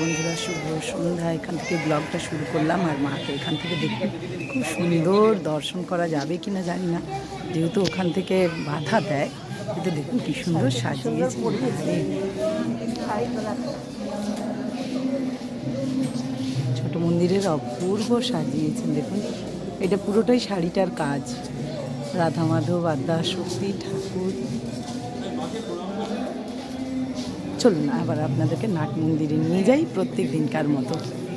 বন্ধুরা, শুভ সন্ধ্যা। এখান থেকে ব্লগটা শুরু করলাম আর মাকে এখান থেকে দেখতে। খুব সুন্দর দর্শন করা যাবে কি না জানি না। যেহেতু ওখান থেকে বাধা দেয়, কিন্তু দেখুন কি সুন্দর সাজিয়েছে। ছোট মন্দিরের অপূর্ব সাজিয়েছেন দেখুন। এটা পুরোটাই শাড়িটার কাজ। রাধা মাধব আদ্যা শক্তি ঠাকুর। চলুন আবার আপনাদেরকে নাট মন্দিরে নিয়ে যাই প্রত্যেক দিনকার মতো।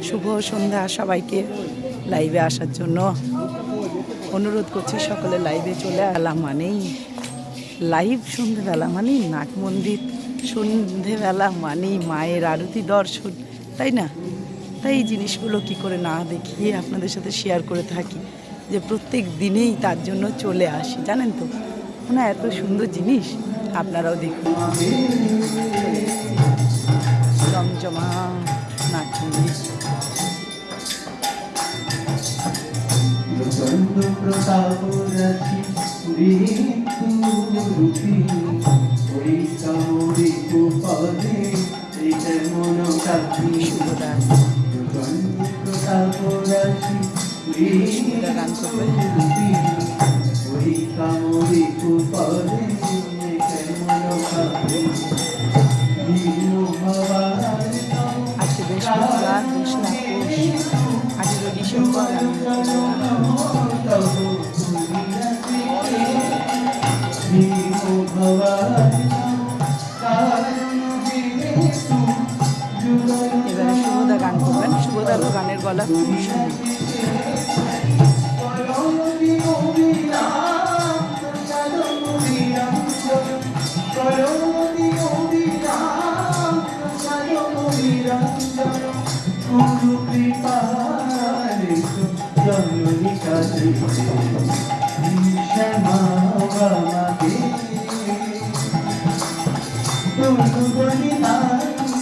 শুভ সন্ধ্যা সবাইকে লাইভে আসার জন্য। অনুরোধ করছি সকলে লাইভে চলে আলা মানেই লাইভ সন্ধেবেলা মানেই নাট মন্দির সন্ধেবেলা মানেই মায়ের আরতি দর্শন, তাই না? তাই এই জিনিসগুলো কি করে না দেখিয়ে আপনাদের সাথে শেয়ার করে থাকি, যে প্রত্যেক দিনেই তার জন্য চলে আসি, জানেন তো? না, এত সুন্দর জিনিস। আপনারাও দেখুন। জমজমা প্রচণ্ড প্রতাপ রাশি ঋতু রূপী কামড়ি কুপদে এই মন কাপি প্রচণ্ড প্রতাপ গান করবে রূপী গান করবেন শুভদারও গানের গলা খুব সুন্দর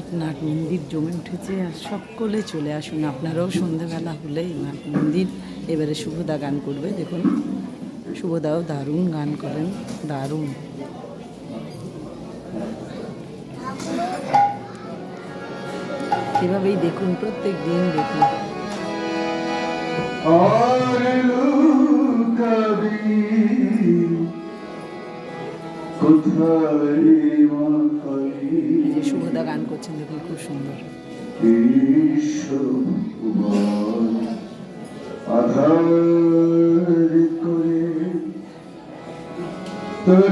নাট মন্দির জমে উঠেছে আর সকলে চলে আসুন। আপনারাও সন্ধেবেলা হলে এই নাট মন্দির। এবারে শুভদা গান করবে, দেখুন। শুভদাও দারুণ গান করেন, দারুণ। এভাবেই দেখুন, প্রত্যেক দিন দেখুন। শুভদা গান করছেন দেখুন খুব সুন্দর। আধার করে তোর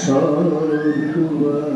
সর্ববাণী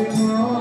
Oh,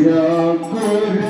ya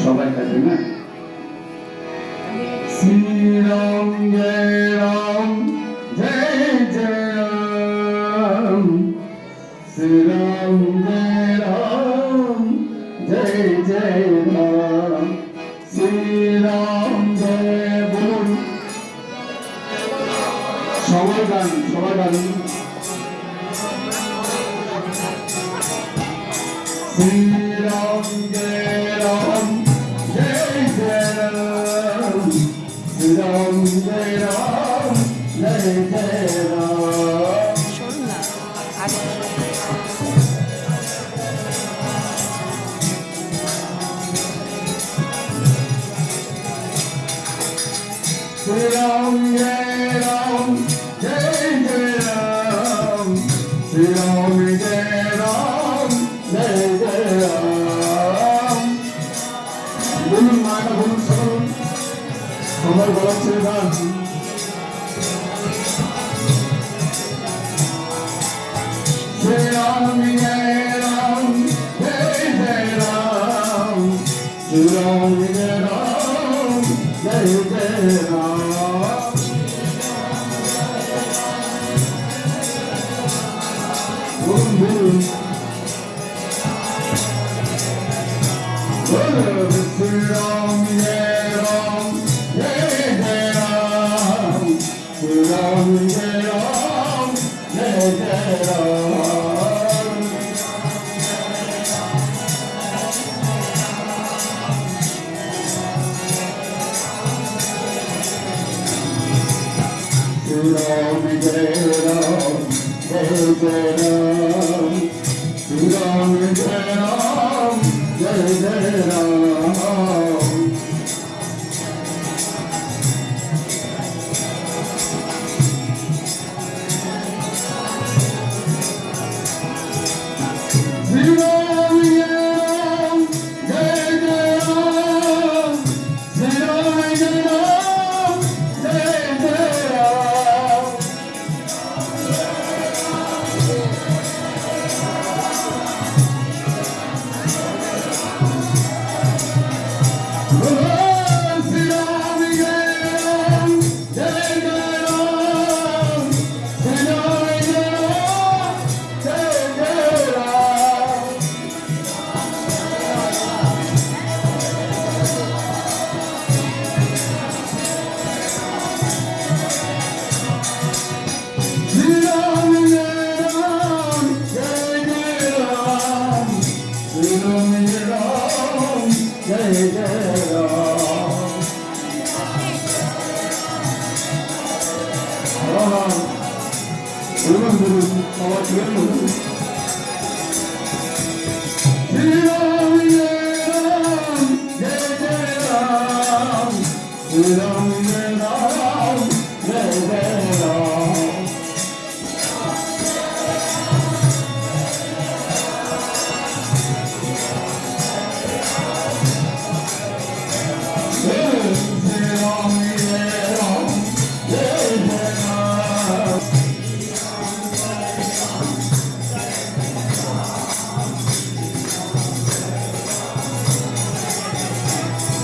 সবাই কাছে না? শ্রীরাম জয় রাম জয় জয় Ram Shriram Bunun mana Kolay Bırak Teyda Selam Yeram Teyderam Selam Yeram Teyderam Selam Yeram Teyderam Ram Ram Ram Jai Ram